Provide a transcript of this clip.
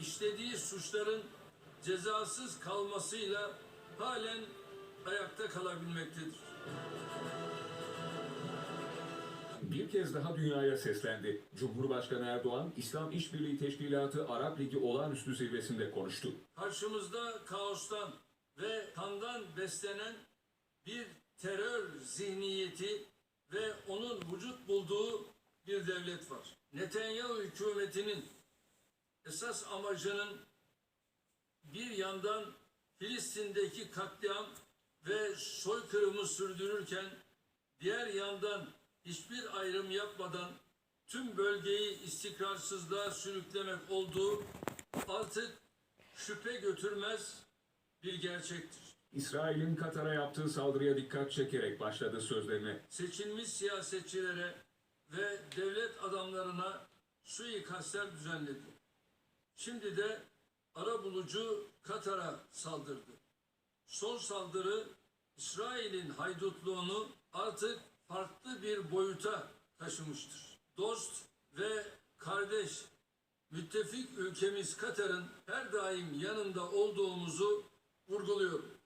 işlediği suçların cezasız kalmasıyla halen ayakta kalabilmektedir. Bir kez daha dünyaya seslendi. Cumhurbaşkanı Erdoğan, İslam İşbirliği Teşkilatı Arap Ligi olağanüstü zirvesinde konuştu. Karşımızda kaostan ve kandan beslenen bir terör zihniyeti ve onun vücut bulduğu bir devlet var. Netanyahu hükümetinin esas amacının bir yandan Filistin'deki katliam ve soykırımı sürdürürken diğer yandan hiçbir ayrım yapmadan tüm bölgeyi istikrarsızlığa sürüklemek olduğu artık şüphe götürmez bir gerçektir. İsrail'in Katar'a yaptığı saldırıya dikkat çekerek başladı sözlerine. Seçilmiş siyasetçilere ve devlet adamlarına suikastler düzenledi. Şimdi de arabulucu Katar'a saldırdı. Son saldırı İsrail'in haydutluğunu artık farklı bir boyuta taşımıştır. Dost ve kardeş müttefik ülkemiz Katar'ın her daim yanında olduğumuzu vurguluyorum.